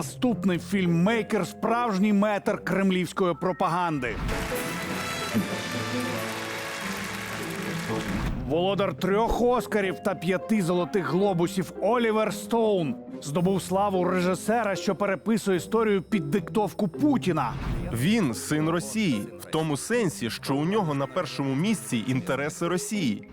Наступний фільммейкер справжній метр кремлівської пропаганди. Володар трьох Оскарів та п'яти золотих глобусів Олівер Стоун здобув славу режисера, що переписує історію під диктовку Путіна. Він син Росії, в тому сенсі, що у нього на першому місці інтереси Росії.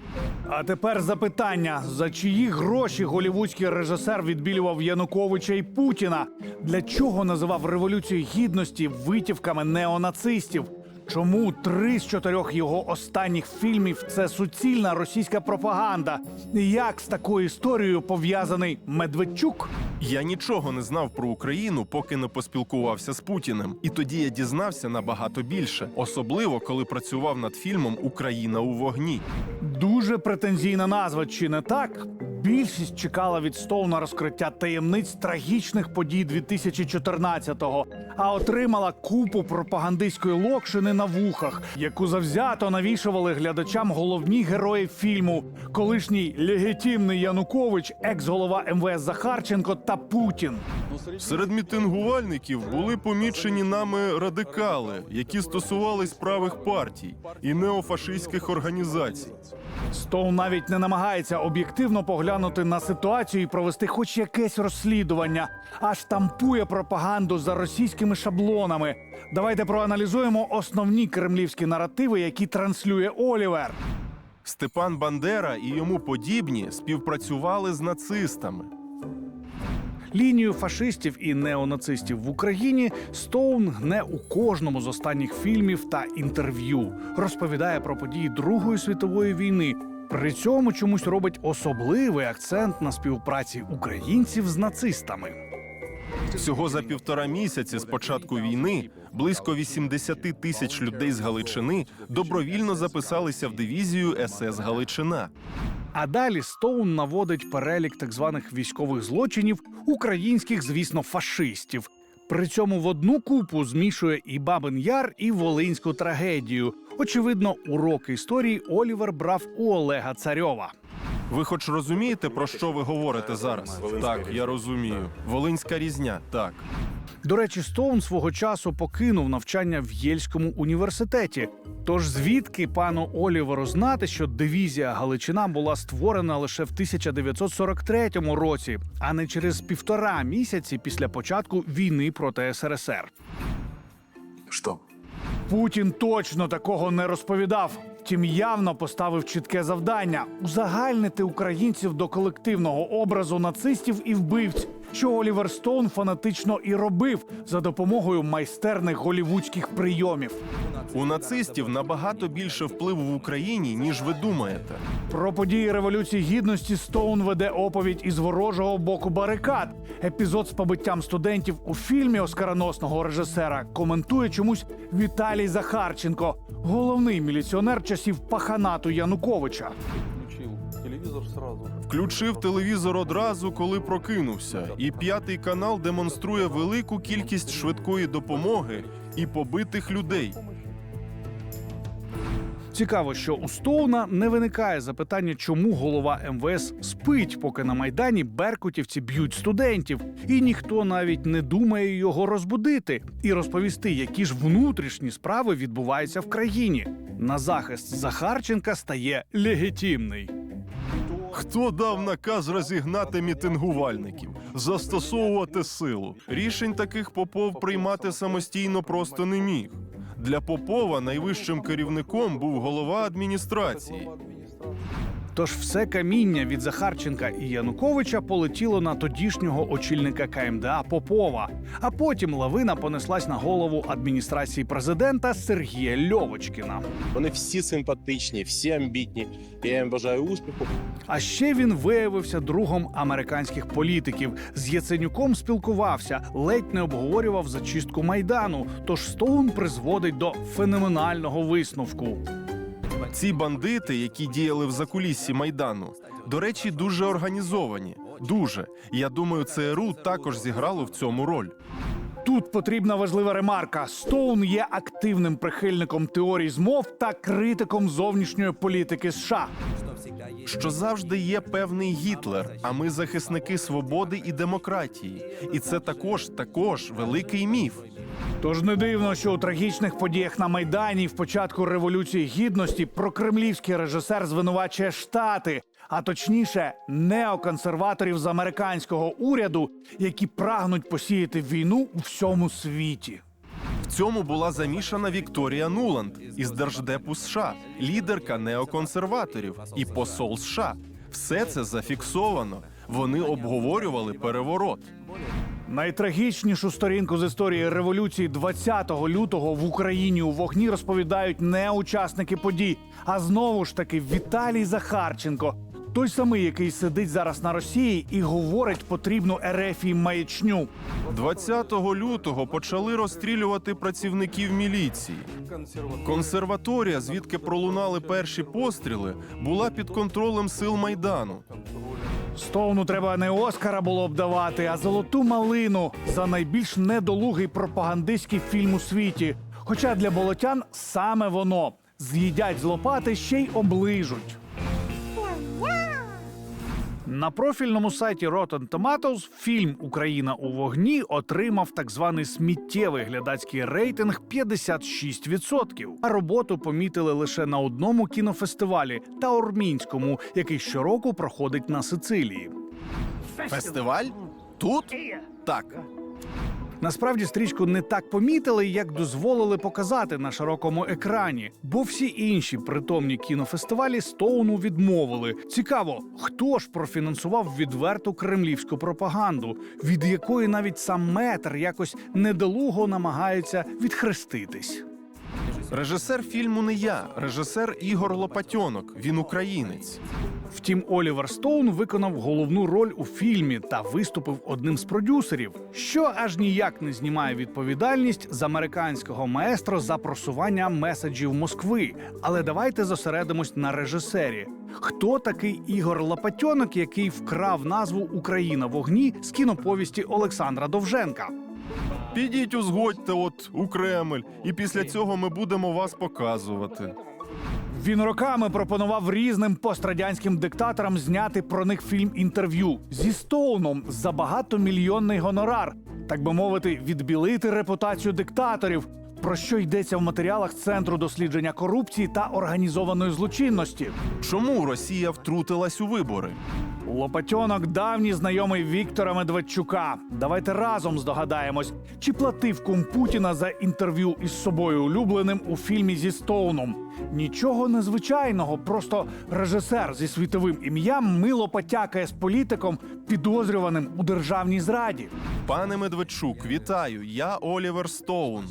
А тепер запитання: за чиї гроші голівудський режисер відбілював Януковича і Путіна? Для чого називав революцію гідності витівками неонацистів? Чому три з чотирьох його останніх фільмів це суцільна російська пропаганда? І Як з такою історією пов'язаний Медведчук? Я нічого не знав про Україну, поки не поспілкувався з Путіним. І тоді я дізнався набагато більше, особливо коли працював над фільмом Україна у вогні. Дуже претензійна назва, чи не так? Більшість чекала від Стоуна розкриття таємниць трагічних подій 2014-го, а отримала купу пропагандистської локшини на вухах, яку завзято навішували глядачам головні герої фільму: колишній легітимний Янукович, екс-голова МВС Захарченко та Путін. Серед мітингувальників були помічені нами радикали, які стосувались правих партій і неофашистських організацій. Стоун навіть не намагається об'єктивно поглянути на ситуацію і провести хоч якесь розслідування, а штампує пропаганду за російськими шаблонами. Давайте проаналізуємо основні кремлівські наративи, які транслює Олівер. Степан Бандера і йому подібні співпрацювали з нацистами. Лінію фашистів і неонацистів в Україні Стоун гне у кожному з останніх фільмів та інтерв'ю. Розповідає про події Другої світової війни. При цьому чомусь робить особливий акцент на співпраці українців з нацистами. Всього за півтора місяці з початку війни близько 80 тисяч людей з Галичини добровільно записалися в дивізію СС Галичина. А далі Стоун наводить перелік так званих військових злочинів українських, звісно, фашистів. При цьому в одну купу змішує і Бабин Яр, і Волинську трагедію. Очевидно, уроки історії Олівер брав у Олега Царьова. Ви хоч розумієте, про що ви говорите зараз? Так, я розумію. Волинська різня, так. До речі, Стоун свого часу покинув навчання в Єльському університеті. Тож звідки пану Оліверу знати, що дивізія Галичина була створена лише в 1943 році, а не через півтора місяці після початку війни проти СРСР? Что? Путін точно такого не розповідав. Втім, явно поставив чітке завдання узагальнити українців до колективного образу нацистів і вбивць, що Олівер Стоун фанатично і робив за допомогою майстерних голівудських прийомів. У нацистів набагато більше впливу в Україні, ніж ви думаєте. Про події революції гідності Стоун веде оповідь із ворожого боку барикад. Епізод з побиттям студентів у фільмі оскароносного режисера коментує чомусь Віталій Захарченко, головний міліціонер часів паханату Януковича. включил телевизор сразу. Включив телевізор одразу, коли прокинувся, і п'ятий канал демонструє велику кількість швидкої допомоги і побитих людей. Цікаво, що у Стоуна не виникає запитання, чому голова МВС спить, поки на майдані беркутівці б'ють студентів, і ніхто навіть не думає його розбудити і розповісти, які ж внутрішні справи відбуваються в країні. На захист Захарченка стає легітимний. Хто дав наказ розігнати мітингувальників, застосовувати силу? Рішень таких Попов приймати самостійно просто не міг. Для Попова найвищим керівником був голова адміністрації. Тож все каміння від Захарченка і Януковича полетіло на тодішнього очільника КМДА Попова. А потім лавина понеслась на голову адміністрації президента Сергія Льовочкіна. Вони всі симпатичні, всі амбітні. Я їм бажаю успіху. А ще він виявився другом американських політиків. З Яценюком спілкувався, ледь не обговорював зачистку майдану. Тож Стоун призводить до феноменального висновку. Ці бандити, які діяли в закуліссі майдану, до речі, дуже організовані. Дуже. Я думаю, ЦРУ також зіграло в цьому роль. Тут потрібна важлива ремарка: Стоун є активним прихильником теорій змов та критиком зовнішньої політики США. що завжди є певний Гітлер, а ми захисники свободи і демократії. І це також також великий міф. Тож не дивно, що у трагічних подіях на майдані в початку революції гідності прокремлівський режисер звинувачує штати, а точніше, неоконсерваторів з американського уряду, які прагнуть посіяти війну у всьому світі. В цьому була замішана Вікторія Нуланд із держдепу США, лідерка неоконсерваторів і посол США. Все це зафіксовано. Вони обговорювали переворот. Найтрагічнішу сторінку з історії революції 20 лютого в Україні у вогні розповідають не учасники подій, а знову ж таки Віталій Захарченко. Той самий, який сидить зараз на Росії і говорить потрібну Ерефії маячню. 20 лютого почали розстрілювати працівників міліції. Консерватор. Консерваторія, звідки пролунали перші постріли, була під контролем сил майдану. Стоуну треба не Оскара було б давати, а золоту малину за найбільш недолугий пропагандистський фільм у світі. Хоча для болотян саме воно з'їдять з лопати ще й оближуть. На профільному сайті Rotten Tomatoes фільм Україна у вогні отримав так званий сміттєвий глядацький рейтинг 56%. А роботу помітили лише на одному кінофестивалі Таурмінському, який щороку проходить на Сицилії. Фестиваль? Тут? Так. Насправді стрічку не так помітили, як дозволили показати на широкому екрані, бо всі інші притомні кінофестивалі Стоуну відмовили. Цікаво, хто ж профінансував відверту кремлівську пропаганду, від якої навіть сам метр якось недолуго намагається відхреститись. Режисер фільму не я, режисер Ігор Лопатьонок. Він українець. Втім, Олівер Стоун виконав головну роль у фільмі та виступив одним з продюсерів, що аж ніяк не знімає відповідальність з американського маестро за просування меседжів Москви. Але давайте зосередимось на режисері. Хто такий Ігор Лопатьонок, який вкрав назву Україна в огні з кіноповісті Олександра Довженка? Підіть узгодьте от у Кремль, і після цього ми будемо вас показувати. Він роками пропонував різним пострадянським диктаторам зняти про них фільм інтерв'ю зі Стоуном за багатомільйонний гонорар, так би мовити, відбілити репутацію диктаторів. Про що йдеться в матеріалах Центру дослідження корупції та організованої злочинності? Чому Росія втрутилась у вибори? Лопатьонок давній знайомий Віктора Медведчука. Давайте разом здогадаємось, чи платив кум Путіна за інтерв'ю із собою улюбленим у фільмі зі Стоуном. Нічого незвичайного, просто режисер зі світовим ім'ям мило потякає з політиком, підозрюваним у державній зраді. Пане Медведчук, вітаю! Я Олівер Стоун.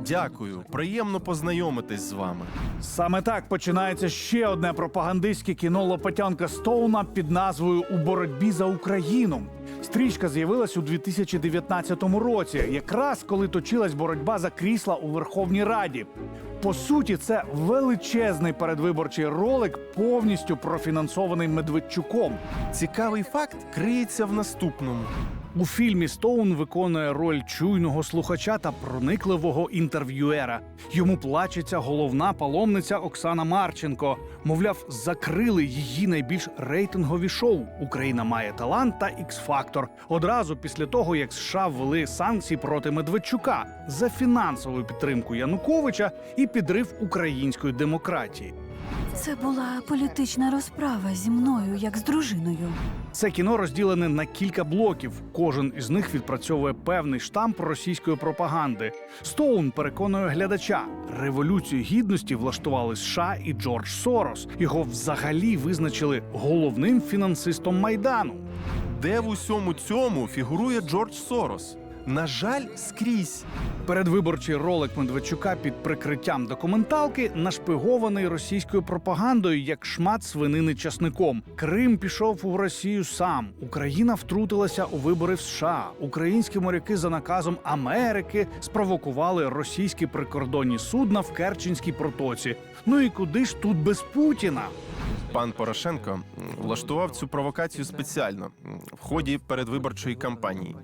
Дякую, приємно познайомитись з вами. Саме так починається ще одне пропагандистське кіно Лопатянка Стоуна під назвою У боротьбі за Україну. Стрічка з'явилась у 2019 році, якраз коли точилась боротьба за крісла у Верховній Раді. По суті, це величезний передвиборчий ролик, повністю профінансований Медведчуком. Цікавий факт криється в наступному. У фільмі Стоун виконує роль чуйного слухача та проникливого інтерв'юера. Йому плачеться головна паломниця Оксана Марченко. Мовляв, закрили її найбільш рейтингові шоу Україна має талант та Ікс-фактор. Одразу після того, як США ввели санкції проти Медведчука за фінансову підтримку Януковича і підрив української демократії. Це була політична розправа зі мною, як з дружиною. Це кіно розділене на кілька блоків. Кожен із них відпрацьовує певний штамп російської пропаганди. Стоун переконує глядача, революцію гідності влаштували США і Джордж Сорос. Його взагалі визначили головним фінансистом майдану. Де в усьому цьому фігурує Джордж Сорос? На жаль, скрізь. Передвиборчий ролик Медведчука під прикриттям документалки нашпигований російською пропагандою як шмат свинини часником. Крим пішов у Росію сам. Україна втрутилася у вибори в США. Українські моряки за наказом Америки спровокували російські прикордонні судна в Керченській протоці. Ну і куди ж тут без Путіна? Пан Порошенко влаштував цю провокацію спеціально в ході передвиборчої кампанії.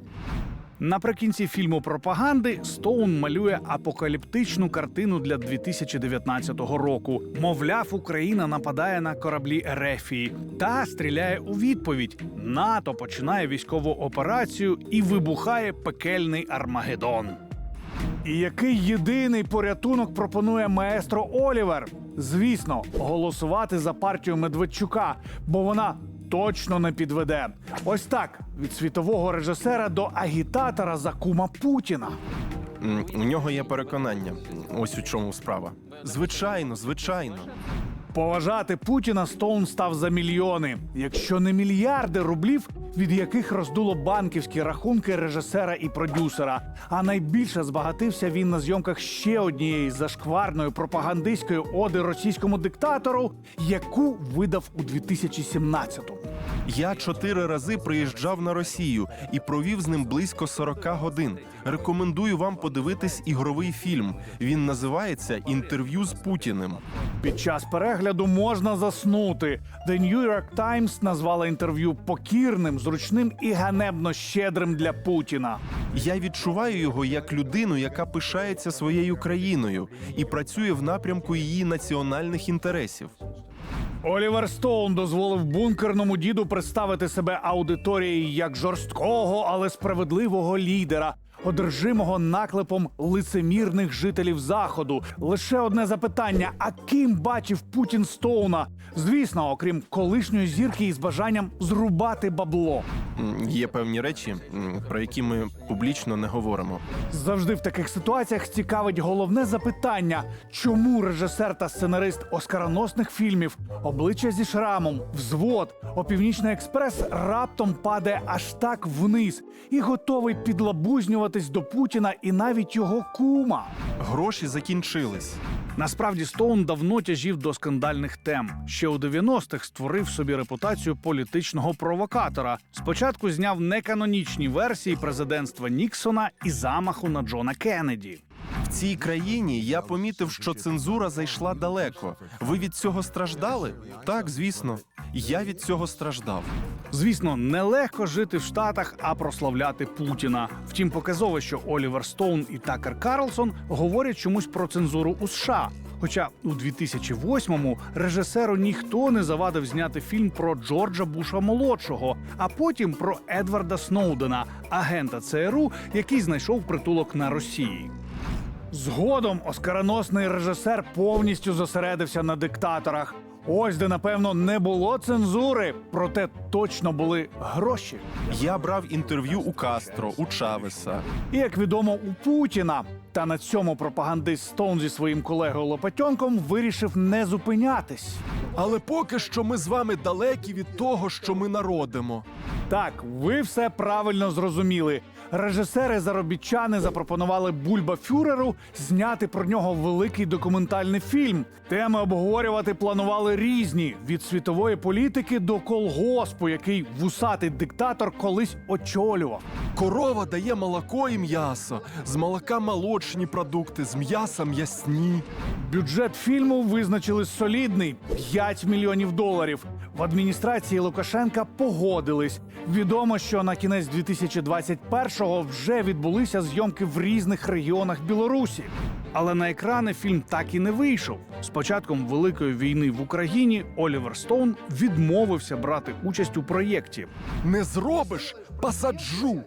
Наприкінці фільму пропаганди Стоун малює апокаліптичну картину для 2019 року. Мовляв, Україна нападає на кораблі Ерефії та стріляє у відповідь. НАТО починає військову операцію і вибухає пекельний Армагеддон. І який єдиний порятунок пропонує маестро Олівер? Звісно, голосувати за партію Медведчука, бо вона точно не підведе. Ось так від світового режисера до агітатора за кума Путіна. У нього є переконання. Ось у чому справа. Звичайно, звичайно. Поважати Путіна Стоун став за мільйони, якщо не мільярди рублів, від яких роздуло банківські рахунки режисера і продюсера. А найбільше збагатився він на зйомках ще однієї зашкварної пропагандистської оди російському диктатору, яку видав у 2017-му. Я чотири рази приїжджав на Росію і провів з ним близько 40 годин. Рекомендую вам подивитись ігровий фільм. Він називається Інтерв'ю з Путіним. Під час перегляду можна заснути. The New York Times назвала інтерв'ю покірним, зручним і ганебно щедрим для Путіна. Я відчуваю його як людину, яка пишається своєю країною і працює в напрямку її національних інтересів. Олівер Стоун дозволив бункерному діду представити себе аудиторії як жорсткого, але справедливого лідера, одержимого наклепом лицемірних жителів заходу. Лише одне запитання: а ким бачив Путін Стоуна? Звісно, окрім колишньої зірки із бажанням зрубати бабло. Є певні речі, про які ми публічно не говоримо. Завжди в таких ситуаціях цікавить головне запитання: чому режисер та сценарист оскароносних фільмів обличчя зі шрамом, взвод, опівнічний експрес раптом падає аж так вниз і готовий підлабузнюватись до Путіна і навіть його кума. Гроші закінчились. Насправді Стоун давно тяжів до скандальних тем. Ще у 90-х створив собі репутацію політичного провокатора. Спочатку зняв неканонічні версії президентства Ніксона і замаху на Джона Кеннеді. В цій країні я помітив, що цензура зайшла далеко. Ви від цього страждали? Так, звісно. Я від цього страждав. Звісно, нелегко жити в Штатах, а прославляти Путіна. Втім, показово, що Олівер Стоун і Такер Карлсон говорять чомусь про цензуру у США. Хоча у 2008-му режисеру ніхто не завадив зняти фільм про Джорджа Буша молодшого, а потім про Едварда Сноудена, агента ЦРУ, який знайшов притулок на Росії. Згодом оскароносний режисер повністю зосередився на диктаторах. Ось де, напевно, не було цензури, проте точно були гроші. Я брав інтерв'ю у Кастро, у Чавеса. І як відомо, у Путіна. Та на цьому пропагандист Стоун зі своїм колегою Лопатьонком вирішив не зупинятись. Але поки що ми з вами далекі від того, що ми народимо. Так, ви все правильно зрозуміли. Режисери заробітчани запропонували Бульба Фюреру зняти про нього великий документальний фільм. Теми обговорювати планували різні від світової політики до колгоспу, який вусатий диктатор колись очолював. Корова дає молоко і м'ясо. З молока молочні продукти, з м'яса м'ясні. Бюджет фільму визначили солідний 5 мільйонів доларів. В адміністрації Лукашенка погодились. Відомо, що на кінець 2021-го вже відбулися зйомки в різних регіонах Білорусі. Але на екрани фільм так і не вийшов. З початком великої війни в Україні Олівер Стоун відмовився брати участь у проєкті. Не зробиш посаджу.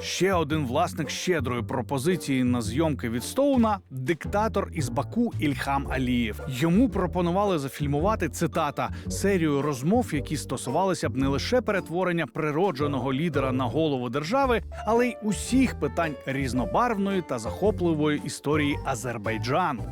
Ще один власник щедрої пропозиції на зйомки від Стоуна диктатор із Баку Ільхам Алієв. Йому пропонували зафільмувати цитата серію розмов, які стосувалися б не лише перетворення природженого лідера на голову держави, але й усіх питань різнобарвної та захопливої історії Азербайджану.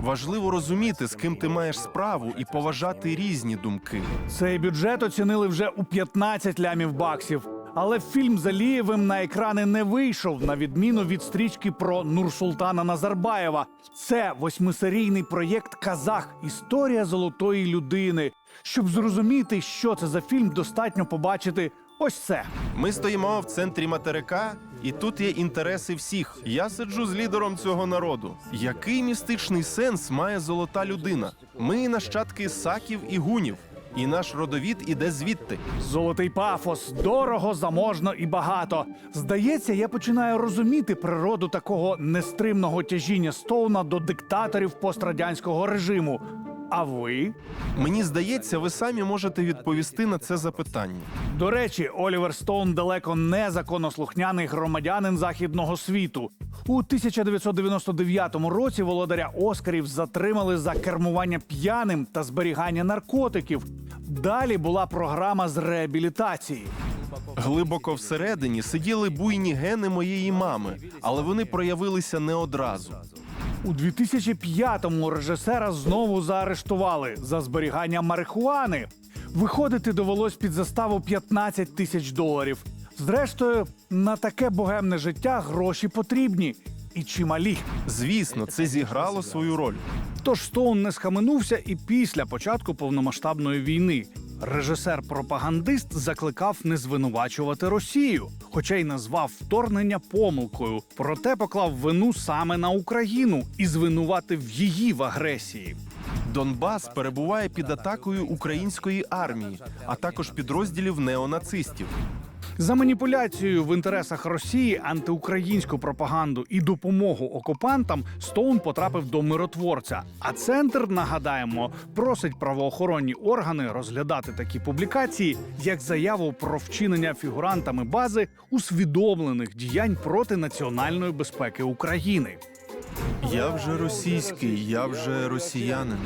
Важливо розуміти, з ким ти маєш справу, і поважати різні думки. Цей бюджет оцінили вже у 15 лямів баксів. Але фільм з Алієвим на екрани не вийшов, на відміну від стрічки про Нурсултана Назарбаєва. Це восьмисерійний проєкт Казах Історія золотої людини. Щоб зрозуміти, що це за фільм, достатньо побачити ось це. Ми стоїмо в центрі материка, і тут є інтереси всіх. Я сиджу з лідером цього народу. Який містичний сенс має золота людина? Ми нащадки саків і гунів. І наш родовід іде звідти. Золотий пафос, дорого, заможно і багато. Здається, я починаю розуміти природу такого нестримного тяжіння Стоуна до диктаторів пострадянського режиму. А ви? Мені здається, ви самі можете відповісти на це запитання. До речі, Олівер Стоун далеко не законослухняний громадянин західного світу. У 1999 році володаря Оскарів затримали за кермування п'яним та зберігання наркотиків. Далі була програма з реабілітації. Глибоко всередині сиділи буйні гени моєї мами, але вони проявилися не одразу. У 2005-му режисера знову заарештували за зберігання марихуани. Виходити довелось під заставу 15 тисяч доларів. Зрештою, на таке богемне життя гроші потрібні і чималі. Звісно, це зіграло свою роль. Тож Стоун не схаменувся і після початку повномасштабної війни. Режисер-пропагандист закликав не звинувачувати Росію, хоча й назвав вторгнення помилкою. Проте поклав вину саме на Україну і звинуватив її в агресії. Донбас перебуває під атакою української армії, а також підрозділів неонацистів. За маніпуляцією в інтересах Росії, антиукраїнську пропаганду і допомогу окупантам Стоун потрапив до миротворця. А центр, нагадаємо, просить правоохоронні органи розглядати такі публікації як заяву про вчинення фігурантами бази усвідомлених діянь проти національної безпеки України. Я вже російський, я вже росіянин.